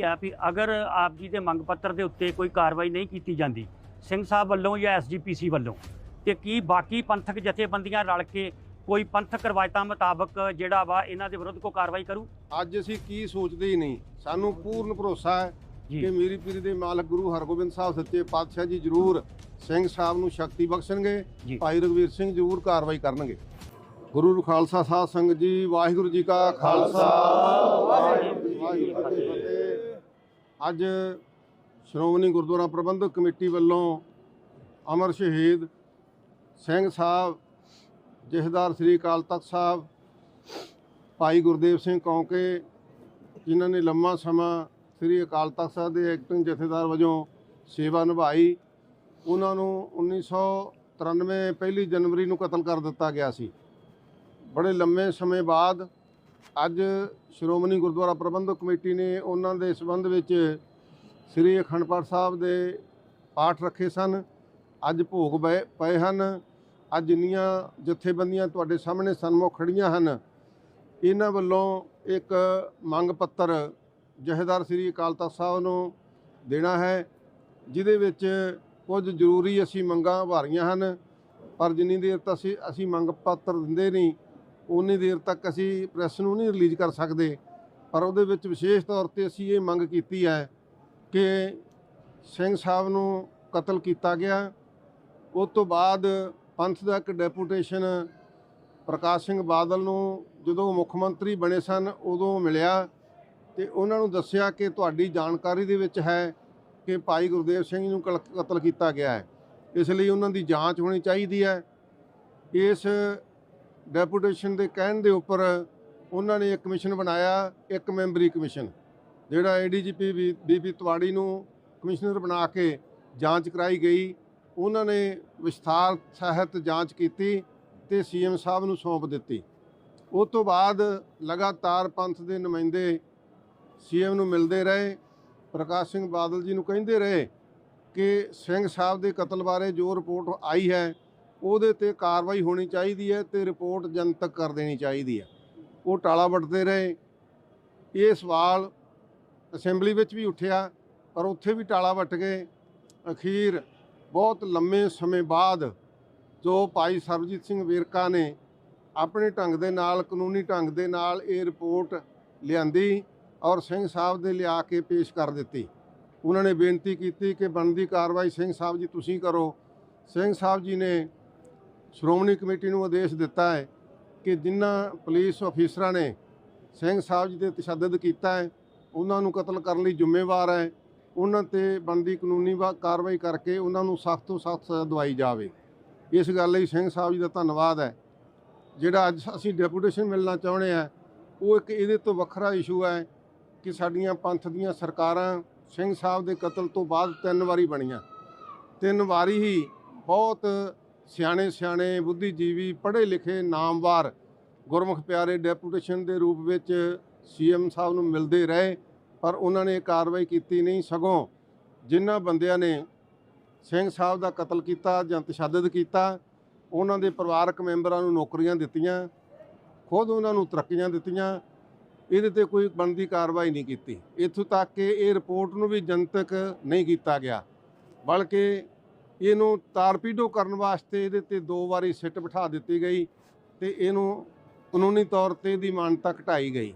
ਕੀ ਆ ਵੀ ਅਗਰ ਆਪ ਜੀ ਦੇ ਮੰਗ ਪੱਤਰ ਦੇ ਉੱਤੇ ਕੋਈ ਕਾਰਵਾਈ ਨਹੀਂ ਕੀਤੀ ਜਾਂਦੀ ਸਿੰਘ ਸਾਹਿਬ ਵੱਲੋਂ ਜਾਂ ਐਸਜੀਪੀਸੀ ਵੱਲੋਂ ਤੇ ਕੀ ਬਾਕੀ ਪੰਥਕ ਜਥੇਬੰਦੀਆਂ ਰਲ ਕੇ ਕੋਈ ਪੰਥਕ ਰਵਾਇਤਾਂ ਮੁਤਾਬਕ ਜਿਹੜਾ ਵਾ ਇਹਨਾਂ ਦੇ ਵਿਰੁੱਧ ਕੋਈ ਕਾਰਵਾਈ ਕਰੂ? ਅੱਜ ਅਸੀਂ ਕੀ ਸੋਚਦੇ ਹੀ ਨਹੀਂ। ਸਾਨੂੰ ਪੂਰਨ ਭਰੋਸਾ ਹੈ ਕਿ ਮੇਰੀ ਪੀਰੀ ਦੇ ਮਾਲਕ ਗੁਰੂ ਹਰਗੋਬਿੰਦ ਸਾਹਿਬ ਸੱਚੇ ਪਾਤਸ਼ਾਹ ਜੀ ਜ਼ਰੂਰ ਸਿੰਘ ਸਾਹਿਬ ਨੂੰ ਸ਼ਕਤੀ ਬਖਸ਼ਣਗੇ। ਭਾਈ ਰਗਵੀਰ ਸਿੰਘ ਜ਼ਰੂਰ ਕਾਰਵਾਈ ਕਰਨਗੇ। ਗੁਰੂ ਖਾਲਸਾ ਸਾਧ ਸੰਗਤ ਜੀ ਵਾਹਿਗੁਰੂ ਜੀ ਕਾ ਖਾਲਸਾ। ਵਾਹਿਗੁਰੂ ਜੀ ਕੀ ਫਤਿਹ। ਅੱਜ ਸ਼੍ਰੋਮਣੀ ਗੁਰਦੁਆਰਾ ਪ੍ਰਬੰਧਕ ਕਮੇਟੀ ਵੱਲੋਂ ਅਮਰ ਸ਼ਹੀਦ ਸਿੰਘ ਸਾਹਿਬ, ਜਥੇਦਾਰ ਸ੍ਰੀ ਅਕਾਲ ਤਖਤ ਸਾਹਿਬ, ਭਾਈ ਗੁਰਦੇਵ ਸਿੰਘ ਕੌਂਕੇ, ਜਿਨ੍ਹਾਂ ਨੇ ਲੰਮਾ ਸਮਾਂ ਸ੍ਰੀ ਅਕਾਲ ਤਖਤ ਸਾਹਿਬ ਦੇ ਐਕਟਿੰਗ ਜਥੇਦਾਰ ਵਜੋਂ ਸੇਵਾ ਨਿਭਾਈ, ਉਹਨਾਂ ਨੂੰ 1993 ਪਹਿਲੀ ਜਨਵਰੀ ਨੂੰ ਕਤਲ ਕਰ ਦਿੱਤਾ ਗਿਆ ਸੀ। ਬੜੇ ਲੰਮੇ ਸਮੇਂ ਬਾਅਦ ਅੱਜ ਸ਼੍ਰੋਮਣੀ ਗੁਰਦੁਆਰਾ ਪ੍ਰਬੰਧਕ ਕਮੇਟੀ ਨੇ ਉਹਨਾਂ ਦੇ ਸਬੰਧ ਵਿੱਚ ਸ੍ਰੀ ਅਖੰਡ ਪਾਠ ਸਾਹਿਬ ਦੇ ਪਾਠ ਰੱਖੇ ਸਨ। ਅੱਜ ਭੋਗ ਪਏ ਪਏ ਹਨ। ਅੱਜ ਜਿੰਨੀਆਂ ਜਥੇਬੰਦੀਆਂ ਤੁਹਾਡੇ ਸਾਹਮਣੇ ਸਨਮੁਖ ਖੜੀਆਂ ਹਨ, ਇਹਨਾਂ ਵੱਲੋਂ ਇੱਕ ਮੰਗ ਪੱਤਰ ਜਹੇਦਾਰ ਸ੍ਰੀ ਅਕਾਲ ਤਖਤ ਸਾਹਿਬ ਨੂੰ ਦੇਣਾ ਹੈ, ਜਿਹਦੇ ਵਿੱਚ ਕੁਝ ਜ਼ਰੂਰੀ ਅਸੀਂ ਮੰਗਾਂ ਭਾਰੀਆਂ ਹਨ, ਪਰ ਜਿੰਨੀ ਦੇਰ ਤੱਕ ਅਸੀਂ ਅਸੀਂ ਮੰਗ ਪੱਤਰ ਦਿੰਦੇ ਨਹੀਂ ਉਨੀ ਦੇਰ ਤੱਕ ਅਸੀਂ ਪ੍ਰੈਸ ਨੂੰ ਨਹੀਂ ਰਿਲੀਜ਼ ਕਰ ਸਕਦੇ, ਪਰ ਉਹਦੇ ਵਿੱਚ ਵਿਸ਼ੇਸ਼ ਤੌਰ ਤੇ ਅਸੀਂ ਇਹ ਮੰਗ ਕੀਤੀ ਹੈ ਕਿ ਸਿੰਘ ਸਾਹਿਬ ਨੂੰ ਕਤਲ ਕੀਤਾ ਗਿਆ। ਉਸ ਤੋਂ ਬਾਅਦ ਪੰਥ ਦਾ ਇੱਕ ਡੈਪੂਟੇਸ਼ਨ ਪ੍ਰਕਾਸ਼ ਸਿੰਘ ਬਾਦਲ ਨੂੰ ਜਦੋਂ ਮੁੱਖ ਮੰਤਰੀ ਬਣੇ ਸਨ, ਉਦੋਂ ਮਿਲਿਆ ਤੇ ਉਹਨਾਂ ਨੂੰ ਦੱਸਿਆ ਕਿ ਤੁਹਾਡੀ ਜਾਣਕਾਰੀ ਦੇ ਵਿੱਚ ਹੈ ਕਿ ਭਾਈ ਗੁਰਦੇਵ ਸਿੰਘ ਨੂੰ ਕਲ- ਕਤਲ ਕੀਤਾ ਗਿਆ ਹੈ। ਇਸ ਲਈ ਉਹਨਾਂ ਦੀ ਜਾਂਚ ਹੋਣੀ ਚਾਹੀਦੀ ਹੈ। ਇਸ ਡੈਪੂਟੇਸ਼ਨ ਦੇ ਕਹਿਣ ਦੇ ਉੱਪਰ ਉਹਨਾਂ ਨੇ ਇੱਕ ਕਮਿਸ਼ਨ ਬਣਾਇਆ, ਇੱਕ ਮੈਂਬਰੀ ਕਮਿਸ਼ਨ, ਜਿਹੜਾ ਏਡੀਜੀਪੀ ਬੀਪੀ ਤਵਾੜੀ ਨੂੰ ਕਮਿਸ਼ਨਰ ਬਣਾ ਕੇ ਜਾਂਚ ਕਰਾਈ ਗਈ। ਉਹਨਾਂ ਨੇ ਵਿਸਥਾਰ ਸਹਿਤ ਜਾਂਚ ਕੀਤੀ ਤੇ ਸੀਐਮ ਸਾਹਿਬ ਨੂੰ ਸੌਂਪ ਦਿੱਤੀ। ਉਸ ਤੋਂ ਬਾਅਦ ਲਗਾਤਾਰ ਪੰਥ ਦੇ ਨੁਮਾਇੰਦੇ ਸੀਐਮ ਨੂੰ ਮਿਲਦੇ ਰਹੇ, ਪ੍ਰਕਾਸ਼ ਸਿੰਘ ਬਾਦਲ ਜੀ ਨੂੰ ਕਹਿੰਦੇ ਰਹੇ ਕਿ ਸਿੰਘ ਸਾਹਿਬ ਦੇ ਕਤਲ ਬਾਰੇ ਜੋ ਰਿਪੋਰਟ ਆਈ ਹੈ ਉਹਦੇ ਤੇ ਕਾਰਵਾਈ ਹੋਣੀ ਚਾਹੀਦੀ ਹੈ ਤੇ ਰਿਪੋਰਟ ਜਨਤਕ ਕਰ ਦੇਣੀ ਚਾਹੀਦੀ ਹੈ। ਉਹ ਟਾਲਾ ਵੱਟਦੇ ਰਹੇ। ਇਹ ਸਵਾਲ ਅਸੈਂਬਲੀ ਵਿੱਚ ਵੀ ਉੱਠਿਆ, ਪਰ ਉੱਥੇ ਵੀ ਟਾਲਾ ਵੱਟ ਗਏ। ਅਖੀਰ ਬਹੁਤ ਲੰਮੇ ਸਮੇਂ ਬਾਅਦ ਜੋ ਭਾਈ ਸਰਬਜੀਤ ਸਿੰਘ ਵੇਰਕਾ ਨੇ ਆਪਣੇ ਢੰਗ ਦੇ ਨਾਲ, ਕਾਨੂੰਨੀ ਢੰਗ ਦੇ ਨਾਲ ਇਹ ਰਿਪੋਰਟ ਲਿਆਂਦੀ ਔਰ ਸਿੰਘ ਸਾਹਿਬ ਦੇ ਲਿਆ ਕੇ ਪੇਸ਼ ਕਰ ਦਿੱਤੀ। ਉਹਨਾਂ ਨੇ ਬੇਨਤੀ ਕੀਤੀ ਕਿ ਬਣਦੀ ਕਾਰਵਾਈ ਸਿੰਘ ਸਾਹਿਬ ਜੀ ਤੁਸੀਂ ਕਰੋ। ਸਿੰਘ ਸਾਹਿਬ ਜੀ ਨੇ ਸ਼੍ਰੋਮਣੀ ਕਮੇਟੀ ਨੂੰ ਆਦੇਸ਼ ਦਿੱਤਾ ਹੈ ਕਿ ਜਿਨ੍ਹਾਂ ਪੁਲਿਸ ਅਫੀਸਰਾਂ ਨੇ ਸਿੰਘ ਸਾਹਿਬ ਜੀ ਦੇ ਤਸ਼ੱਦਦ ਕੀਤਾ ਹੈ, ਉਹਨਾਂ ਨੂੰ ਕਤਲ ਕਰਨ ਲਈ ਜ਼ਿੰਮੇਵਾਰ ਹੈ। ਉਹਨਾਂ ਤੇ ਬਣਦੀ ਕਾਨੂੰਨੀ ਵਾ- ਕਾਰਵਾਈ ਕਰਕੇ ਉਹਨਾਂ ਨੂੰ ਸਖਤ ਤੋਂ ਸਖਤ ਸਜ਼ਾ ਦਵਾਈ ਜਾਵੇ। ਇਸ ਗੱਲ ਲਈ ਸਿੰਘ ਸਾਹਿਬ ਜੀ ਦਾ ਧੰਨਵਾਦ ਹੈ। ਜਿਹੜਾ ਅੱਜ ਅਸੀਂ ਡੈਪੂਟੇਸ਼ਨ ਮਿਲਣਾ ਚਾਹੁੰਦੇ ਆ ਉਹ ਇੱਕ ਇਹਦੇ ਤੋਂ ਵੱਖਰਾ ਇਸ਼ੂ ਹੈ ਕਿ ਸਾਡੀਆਂ ਪੰਥ ਦੀਆਂ ਸਰਕਾਰਾਂ ਸਿੰਘ ਸਾਹਿਬ ਦੇ ਕਤਲ ਤੋਂ ਬਾਅਦ ਤਿੰਨ ਵਾਰੀ ਬਣੀਆਂ। ਤਿੰਨ ਵਾਰੀ ਹੀ ਬਹੁਤ ਸਿਆਣੇ ਸਿਆਣੇ ਬੁੱਧੀਜੀਵੀ ਪੜ੍ਹੇ ਲਿਖੇ ਨਾਮਵਾਰ ਗੁਰਮੁਖ ਪਿਆਰੇ ਡੈਪੂਟੇਸ਼ਨ ਦੇ ਰੂਪ ਵਿੱਚ ਸੀਐਮ ਸਾਹਿਬ ਨੂੰ ਮਿਲਦੇ ਰਹੇ, ਪਰ ਉਹਨਾਂ ਨੇ ਕਾਰਵਾਈ ਕੀਤੀ ਨਹੀਂ ਸਗੋਂ ਜਿਨ੍ਹਾਂ ਬੰਦਿਆਂ ਨੇ ਸਿੰਘ ਸਾਹਿਬ ਦਾ ਕਤਲ ਕੀਤਾ ਜਾਂ ਤਸ਼ੱਦਦ ਕੀਤਾ, ਉਹਨਾਂ ਦੇ ਪਰਿਵਾਰਕ ਮੈਂਬਰਾਂ ਨੂੰ ਨੌਕਰੀਆਂ ਦਿੱਤੀਆਂ, ਖੁਦ ਉਹਨਾਂ ਨੂੰ ਤਰੱਕੀਆਂ ਦਿੱਤੀਆਂ, ਇਹਦੇ ਤੇ ਕੋਈ ਬਣਦੀ ਕਾਰਵਾਈ ਨਹੀਂ ਕੀਤੀ। ਇੱਥੋਂ ਤੱਕ ਕਿ ਇਹ ਰਿਪੋਰਟ ਨੂੰ ਵੀ ਜਨਤਕ ਨਹੀਂ ਕੀਤਾ ਗਿਆ, ਬਲਕਿ ਇਹਨੂੰ ਤਾਰਪੀਡੋ ਕਰਨ ਵਾਸਤੇ ਇਹਦੇ ਤੇ ਦੋ ਵਾਰੀ ਸਿੱਟ ਬਿਠਾ ਦਿੱਤੀ ਗਈ ਤੇ ਇਹਨੂੰ ਕਾਨੂੰਨੀ ਤੌਰ ਤੇ ਇਹਦੀ ਮਾਨਤਾ ਘਟਾਈ ਗਈ।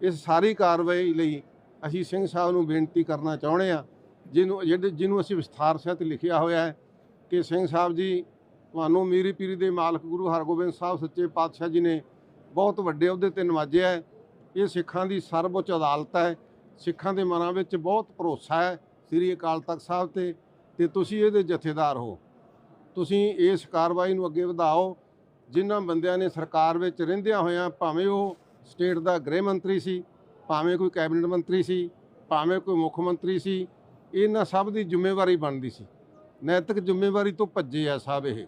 ਇਸ ਸਾਰੀ ਕਾਰਵਾਈ ਲਈ ਅਸੀਂ ਸਿੰਘ ਸਾਹਿਬ ਨੂੰ ਬੇਨਤੀ ਕਰਨਾ ਚਾਹੁੰਦੇ ਆ ਜਿਹਨੂੰ ਜਿਹੜੇ ਜਿਹਨੂੰ ਅਸੀਂ ਵਿਸਥਾਰ ਸਹਿਤ ਲਿਖਿਆ ਹੋਇਆ ਹੈ ਕਿ ਸਿੰਘ ਸਾਹਿਬ ਜੀ, ਤੁਹਾਨੂੰ ਮੀਰੀ ਪੀਰੀ ਦੇ ਮਾਲਕ ਗੁਰੂ ਹਰਗੋਬਿੰਦ ਸਾਹਿਬ ਸੱਚੇ ਪਾਤਸ਼ਾਹ ਜੀ ਨੇ ਬਹੁਤ ਵੱਡੇ ਅਹੁਦੇ ਤੇ ਨਵਾਜਿਆ ਹੈ। ਇਹ ਸਿੱਖਾਂ ਦੀ ਸਰਵਉੱਚ ਅਦਾਲਤ ਹੈ। ਸਿੱਖਾਂ ਦੇ ਮਨਾਂ ਵਿੱਚ ਬਹੁਤ ਭਰੋਸਾ ਹੈ ਸ੍ਰੀ ਅਕਾਲ ਤਖਤ ਸਾਹਿਬ ਤੇ। ਤੇ ਤੁਸੀਂ ਇਹਦੇ ਜਥੇਦਾਰ ਹੋ। ਤੁਸੀਂ ਇਸ ਕਾਰਵਾਈ ਨੂੰ ਅੱਗੇ ਵਧਾਓ। ਜਿਨ੍ਹਾਂ ਬੰਦਿਆਂ ਨੇ ਸਰਕਾਰ ਵਿੱਚ ਰਹਿੰਦਿਆਂ ਹੋਇਆਂ ਭਾਵੇਂ ਉਹ ਸਟੇਟ ਦਾ ਗ੍ਰਹਿ ਮੰਤਰੀ ਸੀ, ਭਾਵੇਂ ਕੋਈ ਕੈਬਨਿਟ ਮੰਤਰੀ ਸੀ, ਭਾਵੇਂ ਕੋਈ ਮੁੱਖ ਮੰਤਰੀ ਸੀ, ਇਹਨਾਂ ਸਭ ਦੀ ਜ਼ਿੰਮੇਵਾਰੀ ਬਣਦੀ ਸੀ। ਨੈਤਿਕ ਜ਼ਿੰਮੇਵਾਰੀ ਤੋਂ ਭੱਜੇ ਆ ਸਭ ਇਹ।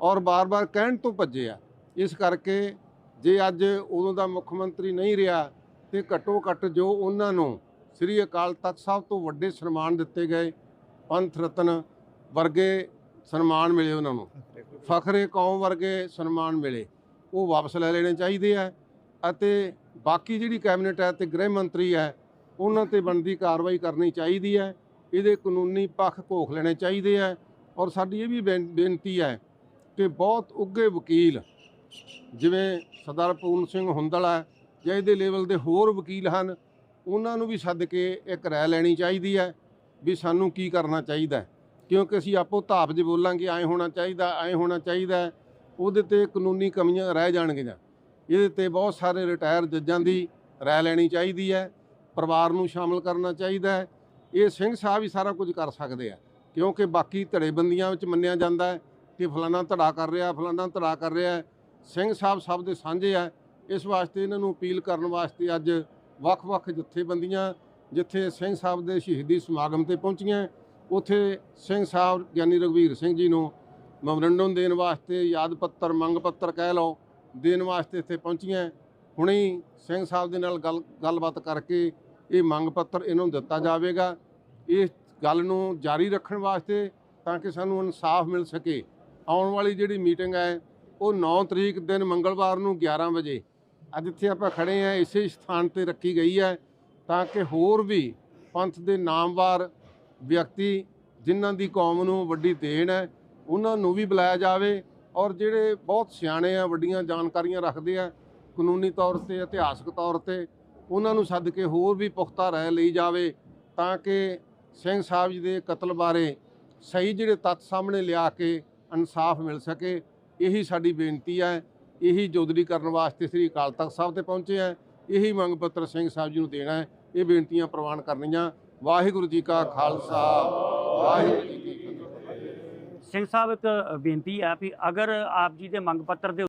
ਔਰ ਬਾਰ-ਬਾਰ ਕਹਿਣ ਤੋਂ ਭੱਜੇ ਆ। ਇਸ ਕਰਕੇ ਜੇ ਅੱਜ ਉਦੋਂ ਦਾ ਮੁੱਖ ਮੰਤਰੀ ਨਹੀਂ ਰਿਹਾ, ਤੇ ਘੱਟੋ ਘੱਟ ਜੋ ਉਹਨਾਂ ਨੂੰ ਸ੍ਰੀ ਅਕਾਲ ਤਖਤ ਸਾਹਿਬ ਤੋਂ ਵੱਡੇ ਸਨਮਾਨ ਦਿੱਤੇ ਗਏ ਪੰਥ ਰਤਨ ਵਰਗੇ ਸਨਮਾਨ ਮਿਲੇ ਉਹਨਾਂ ਨੂੰ। ਫਖਰੇ ਕੌਮ ਵਰਗੇ ਸਨਮਾਨ ਮਿਲੇ। ਉਹ ਵਾਪਸ ਲੈ ਲੈਣੇ ਚਾਹੀਦੇ ਆ ਅਤੇ ਬਾਕੀ ਜਿਹੜੀ ਕੈਬਨਿਟ ਹੈ ਤੇ ਗ੍ਰਹਿ ਮੰਤਰੀ ਹੈ, ਉਹਨਾਂ ਤੇ ਬਣਦੀ ਕਾਰਵਾਈ ਕਰਨੀ ਚਾਹੀਦੀ ਹੈ। ਇਹਦੇ ਕਾਨੂੰਨੀ ਪੱਖ ਘੋਖ ਲੈਣੇ ਚਾਹੀਦੇ ਹੈ ਔਰ ਸਾਡੀ ਇਹ ਵੀ ਬੇਨ- ਬੇਨਤੀ ਹੈ ਕਿ ਬਹੁਤ ਉੱਘੇ ਵਕੀਲ ਜਿਵੇਂ ਸਰਦਾਰ ਪੂਰਨ ਸਿੰਘ ਹੁੰਦਲ ਹੈ ਜਾਂ ਇਹਦੇ ਲੈਵਲ ਦੇ ਹੋਰ ਵਕੀਲ ਹਨ, ਉਹਨਾਂ ਨੂੰ ਵੀ ਸੱਦ ਕੇ ਇੱਕ ਰਾਏ ਲੈਣੀ ਚਾਹੀਦੀ ਹੈ। ਵੀ ਸਾਨੂੰ ਕੀ ਕਰਨਾ ਚਾਹੀਦਾ ਕਿਉਂਕਿ ਅਸੀਂ ਆਪੋ ਧਾਪ 'ਚ ਬੋਲਾਂਗੇ, ਐਂ ਹੋਣਾ ਚਾਹੀਦਾ, ਐਂ ਹੋਣਾ ਚਾਹੀਦਾ ਉਹਦੇ ਤੇ ਕਾਨੂੰਨੀ ਕਮੀਆਂ ਰਹਿ ਜਾਣਗੀਆਂ। ਇਹਦੇ ਤੇ ਬਹੁਤ ਸਾਰੇ ਰਿਟਾਇਰ ਜੱਜਾਂ ਦੀ ਰਾਏ ਲੈਣੀ ਚਾਹੀਦੀ ਹੈ। ਪਰਿਵਾਰ ਨੂੰ ਸ਼ਾਮਲ ਕਰਨਾ ਚਾਹੀਦਾ ਹੈ। ਇਹ ਸਿੰਘ ਸਾਹਿਬ ਹੀ ਸਾਰਾ ਕੁਝ ਕਰ ਸਕਦੇ ਆ। ਕਿਉਂਕਿ ਬਾਕੀ ਧੜੇਬੰਦੀਆਂ ਵਿੱਚ ਮੰਨਿਆ ਜਾਂਦਾ ਹੈ ਕਿ ਫਲਾਣਾ ਧੜਾ ਕਰ ਰਿਹਾ ਫਲਾਣਾ ਧੜਾ ਕਰ ਰਿਹਾ ਸਿੰਘ ਸਾਹਿਬ ਸਭ ਦੇ ਸਾਂਝੇ ਆ। ਇਸ ਵਾਸਤੇ ਇਹਨਾਂ ਨੂੰ ਅਪੀਲ ਕਰਨ ਵਾਸਤੇ ਅੱਜ ਵੱਖ-ਵੱਖ ਜਥੇਬੰਦੀਆਂ ਜਿੱਥੇ ਸਿੰਘ ਸਾਹਿਬ ਦੇ ਸ਼ਹੀਦੀ ਸਮਾਗਮ ਤੇ ਪਹੁੰਚੀਆਂ, ਉਥੇ ਸਿੰਘ ਸਾਹਿਬ ਗਿਆਨੀ ਰਘਵੀਰ ਸਿੰਘ ਜੀ ਨੂੰ ਮੈਮੋਰੰਡਮ ਦੇਣ ਵਾਸਤੇ ਯਾਦ ਪੱਤਰ, ਮੰਗ ਪੱਤਰ ਕਹਿ ਲਓ, ਦੇਣ ਵਾਸਤੇ ਇੱਥੇ ਪਹੁੰਚੀਆਂ। ਹੁਣੇ ਸਿੰਘ ਸਾਹਿਬ ਦੇ ਨਾਲ ਗੱਲ, ਗੱਲਬਾਤ ਕਰਕੇ ਇਹ ਮੰਗ ਪੱਤਰ ਇਹਨਾਂ ਨੂੰ ਦਿੱਤਾ ਜਾਵੇਗਾ। ਇਸ ਗੱਲ ਨੂੰ ਜਾਰੀ ਰੱਖਣ ਵਾਸਤੇ ਤਾਂ ਕਿ ਸਾਨੂੰ ਇਨਸਾਫ ਮਿਲ ਸਕੇ। ਆਉਣ ਵਾਲੀ ਜਿਹੜੀ ਮੀਟਿੰਗ ਹੈ, ਉਹ 9 ਤਰੀਕ ਦਿਨ ਮੰਗਲਵਾਰ ਨੂੰ 11 ਵਜੇ। ਅੱਜ ਇੱਥੇ ਆਪਾਂ ਖੜੇ ਆ ਇਸੇ ਸਥਾਨ ਤੇ ਰੱਖੀ ਗਈ ਹੈ। ਤਾਂ ਕਿ ਹੋਰ ਵੀ ਪੰਥ ਦੇ ਨਾਮਵਾਰ ਵਿਅਕਤੀ ਜਿਨ੍ਹਾਂ ਦੀ ਕੌਮ ਨੂੰ ਵੱਡੀ ਦੇਣ ਹੈ, ਉਹਨਾਂ ਨੂੰ ਵੀ ਬੁਲਾਇਆ ਜਾਵੇ ਔਰ ਜਿਹੜੇ ਬਹੁਤ ਸਿਆਣੇ ਆ, ਵੱਡੀਆਂ ਜਾਣਕਾਰੀਆਂ ਰੱਖਦੇ ਆ, ਕਾਨੂੰਨੀ ਤੌਰ ਤੇ, ਇਤਿਹਾਸਕ ਤੌਰ ਤੇ, ਉਹਨਾਂ ਨੂੰ ਸੱਦ ਕੇ ਹੋਰ ਵੀ ਪੁਖਤਾ ਰਹਿ ਲਈ ਜਾਵੇ ਤਾਂ ਕਿ ਸਿੰਘ ਸਾਹਿਬ ਜੀ ਦੇ ਕਤਲ ਬਾਰੇ ਸਹੀ ਜਿਹੜੇ ਤੱਥ ਸਾਹਮਣੇ ਲਿਆ ਕੇ ਇਨਸਾਫ ਮਿਲ ਸਕੇ, ਇਹੀ ਸਾਡੀ ਬੇਨਤੀ ਹੈ। ਇਹੀ ਜੋਦਰੀ ਕਰਨ ਵਾਸਤੇ ਸ੍ਰੀ ਅਕਾਲ ਤਖਤ ਸਾਹਿਬ ਤੇ ਪਹੁੰਚੇ ਆ ਇਹੀ ਮੰਗ ਪੱਤਰ ਸਿੰਘ ਸਾਹਿਬ ਜੀ ਨੂੰ ਦੇਣਾ ਹੈ। ਇਹ ਬੇਨਤੀਆਂ ਪ੍ਰਵਾਨ ਕਰਨੀਆਂ। ਵਾਹਿਗੁਰੂ ਜੀ ਕਾ ਖਾਲਸਾ। ਵਾਹਿਗੁਰੂ ਜੀ ਕੀ ਫਤਿਹ। ਸਿੰਘ ਸਾਹਿਬ, ਇੱਕ ਬੇਨਤੀ ਹੈ ਵੀ ਅਗਰ ਆਪ ਜੀ ਦੇ ਮੰਗ ਪੱਤਰ ਦੇ